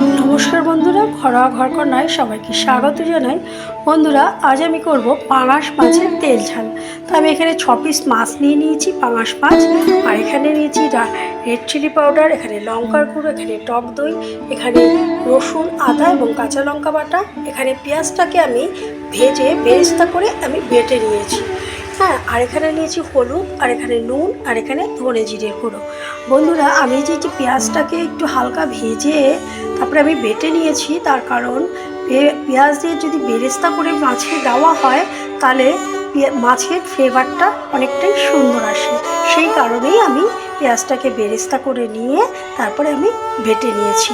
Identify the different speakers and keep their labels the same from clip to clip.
Speaker 1: নমস্কার বন্ধুরা, ঘরোয়া ঘর কন্যায় সবাইকে স্বাগত জানাই। বন্ধুরা, আজ আমি করব পাঙাশ মাছের তেল ঝাল। তো আমি এখানে ছ পিস মাছ নিয়ে নিয়েছি, পাঙাশ মাছ। আর এখানে নিয়েছি রেড চিলি পাউডার এখানে লঙ্কার গুঁড়ো, এখানে টক দই, এখানে রসুন, আদা এবং কাঁচা লঙ্কা বাটা। এখানে পেঁয়াজটাকে আমি ভেজে বেরেস্তা করে আমি বেটে নিয়েছি। হ্যাঁ আর এখানে নিয়েছি হলুদ, আর এখানে নুন, আর এখানে ধনে জিরের গুঁড়ো। বন্ধুরা, আমি যে যে পেঁয়াজটাকে একটু হালকা ভেজে তারপরে আমি বেটে নিয়েছি, তার কারণ পেঁয়াজ দিয়ে যদি বেরেস্তা করে মাছে দেওয়া হয়, তাহলে মাছের ফ্লেভারটা অনেকটাই সুন্দর আসে। সেই কারণেই আমি পেঁয়াজটাকে বেরেস্তা করে নিয়ে তারপরে আমি ভেটে নিয়েছি।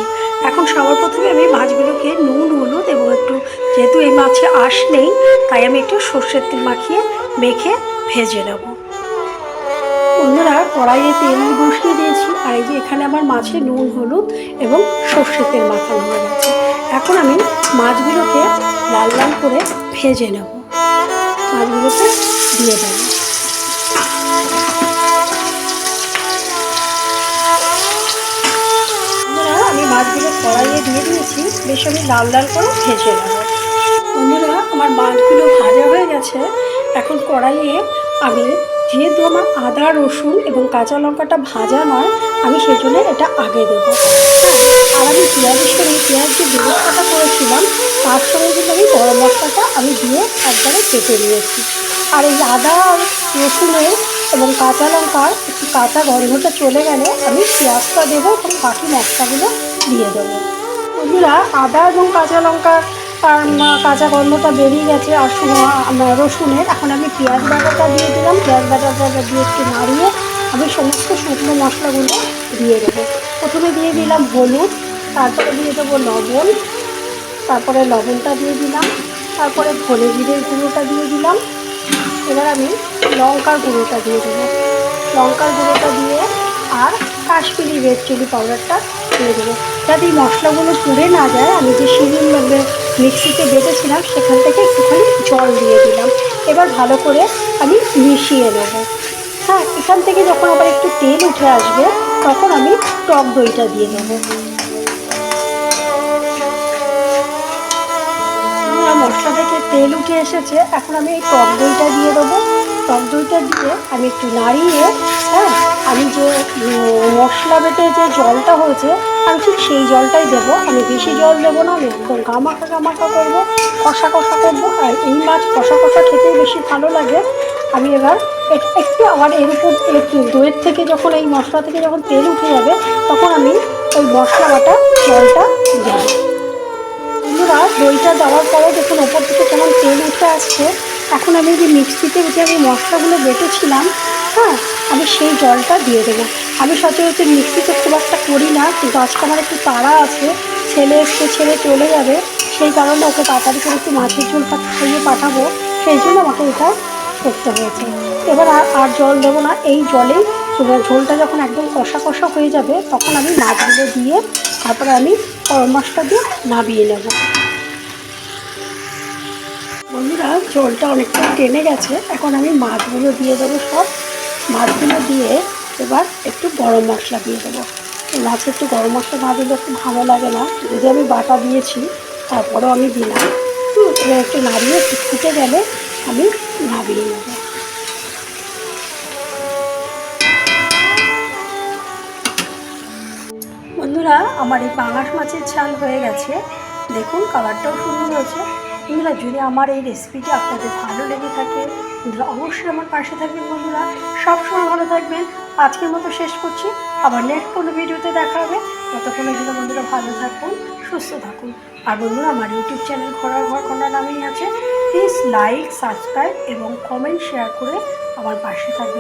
Speaker 1: এখন সবার প্রথমে আমি মাছগুলোকে নুন, হলুদ এবং একটু যেহেতু এই মাছে আঁশ নেই, তাই আমি একটু সর্ষের তেল মাখিয়ে মেখে ভেজে নেব। বন্ধুরা, কড়াইয়ে তেল বসিয়ে দিয়েছি। আর এই যে এখানে আমার মাছে নুন, হলুদ এবং সর্ষের তেল মাখানো হয়ে গেছে। এখন আমি মাছগুলোকে লাল লাল করে ভেজে নেব। মাছগুলোকে দিয়ে দেবো বন্ধুরা আমি মাছগুলো কড়াইয়ে দিয়ে দিয়েছি। বেশ আমি লাল লাল করে ভেজে নেব। বন্ধুরা, আমার মাছগুলো ভাজা হয়ে গেছে। এখন কড়াইয়ে আমি যেহেতু আমার আদা, রসুন এবং কাঁচা লঙ্কাটা ভাজা নয়, আমি সেই জন্য এটা আগে দেবো। আর আমি পেঁয়াজের সঙ্গে পেঁয়াজ যে ব্যবস্থাটা করেছিলাম, তার সঙ্গে কিন্তু আমি গরম মশলাটা আমি দিয়ে একবারে কেটে নিয়েছি। আর এই আদা আর রসুনের এবং কাঁচা লঙ্কার একটু কাঁচা গন্ধটা চলে গেলে আমি পেঁয়াজটা দেবো এবং বাকি মশলাগুলো দিয়ে দেবো। বন্ধুরা, আদা এবং কাঁচা লঙ্কা কাঁচা গন্ধটা বেরিয়ে গেছে আর রসুনের, এখন আমি পেঁয়াজ বাটাটা দিয়ে দিলাম। পেঁয়াজ বাটাটা দিয়ে একটু নাড়িয়ে আমি সমস্ত শুকনো মশলাগুলো দিয়ে দেবো। প্রথমে দিয়ে দিলাম হলুদ, তারপরে দিয়ে দেবো লবণ, তারপরে লবণটা দিয়ে দিলাম, তারপরে ধনে জিরের গুঁড়োটা দিয়ে দিলাম। এবার আমি লঙ্কার গুঁড়োটা দিয়ে দেবো। লঙ্কার গুঁড়োটা দিয়ে আর কাশ্মীরি রেড চিলি পাউডারটা দিয়ে দেবো। যাতে এই মশলাগুলো পুড়ে না যায় আমি যে শিরিন মিক্সিতে বেঁধেছিলাম সেখান থেকে একটুখানি জল দিয়ে দিলাম। এবার ভালো করে আমি মিশিয়ে নেব। হ্যাঁ এখান থেকে যখন আবার একটু তেল উঠে আসবে তখন আমি টক দইটা দিয়ে বন্ধুরা, মশলা থেকে তেল উঠে এসেছে এখন আমি এই টক দইটা দিয়ে দেবো। টক দইটা দিয়ে আমি একটু নাড়িয়ে হ্যাঁ আমি যে মশলা বেটে যে জলটা হয়েছে, আমি ঠিক সেই জলটাই দেবো। আমি বেশি জল দেবো না, আমি একদম গামাখা গামাখা করব, কষা কষা করব। আর এই মাছ কষা কষা খেতেই বেশি ভালো লাগে। আমি এবার এক- একটু আবার এর উপর একটু দইয়ের থেকে যখন এই মশলা থেকে যখন তেল উঠে যাবে, তখন আমি ওই মশলা বাটা জলটা দেবো। দইটা দেওয়ার পরে দেখুন, ওপর থেকে কেমন তেল উঠে আসছে। এখন আমি যে মিক্সিতে যে আমি মশলাগুলো বেটেছিলাম হ্যাঁ আমি সেই জলটা দিয়ে দেবো। আমি সচরাচর মিক্সিতে খুব একটা করি না আজকে আমার একটু তাড়া আছে, ছেলে এসছে ছেলে চলে যাবে, সেই কারণে ওকে তাড়াতাড়ি করে একটু মাছের ঝোল পা- খাইয়ে পাঠাবো। সেই জন্য আমাকে এটা করতে হয়েছে। এবার আর আর জল দেবো না, এই জলেই ঝোলটা যখন একদম কষা কষা হয়ে যাবে, তখন আমি মাছগুলো দিয়ে তারপরে আমি গরম মশলা দিয়ে নাবিয়ে নেব। বন্ধুরা, জলটা অনেকটা টেনে গেছে। এখন আমি মাছগুলো দিয়ে দেবো সব। মাছগুলো দিয়ে এবার একটু গরম মশলা দিয়ে দেবো। মাছে একটু গরম মশলা না দিলে খুব ভালো লাগে না। যদি আমি বাটা দিয়েছি, তারপরেও আমি দিলাম। এবার একটু নাড়িয়ে একটু ফুটে গেলে আমি নাবিয়ে নেব। বন্ধুরা, আমার এই পাঙাশ মাছের ঝাল হয়ে গেছে। দেখুন কালারটাও সুন্দর হয়েছে। বন্ধুরা, যদি আমার এই রেসিপিটা আপনাদের ভালো লেগে থাকে, বন্ধুরা, অবশ্যই আমার পাশে থাকবেন, বন্ধুরা। সবসময় ভালো থাকবেন। আজকের মতো শেষ করছি। আবার নেক্সট কোনো ভিডিওতে দেখা হবে। ততক্ষণের জন্য বন্ধুরা, ভালো থাকুন, সুস্থ থাকুন। আর বন্ধুরা, আমার ইউটিউব চ্যানেল ঘোরার ঘর কন্যা নামেই আছে। প্লিজ লাইক সাবস্ক্রাইব এবং কমেন্ট শেয়ার করে আমার পাশে থাকবেন।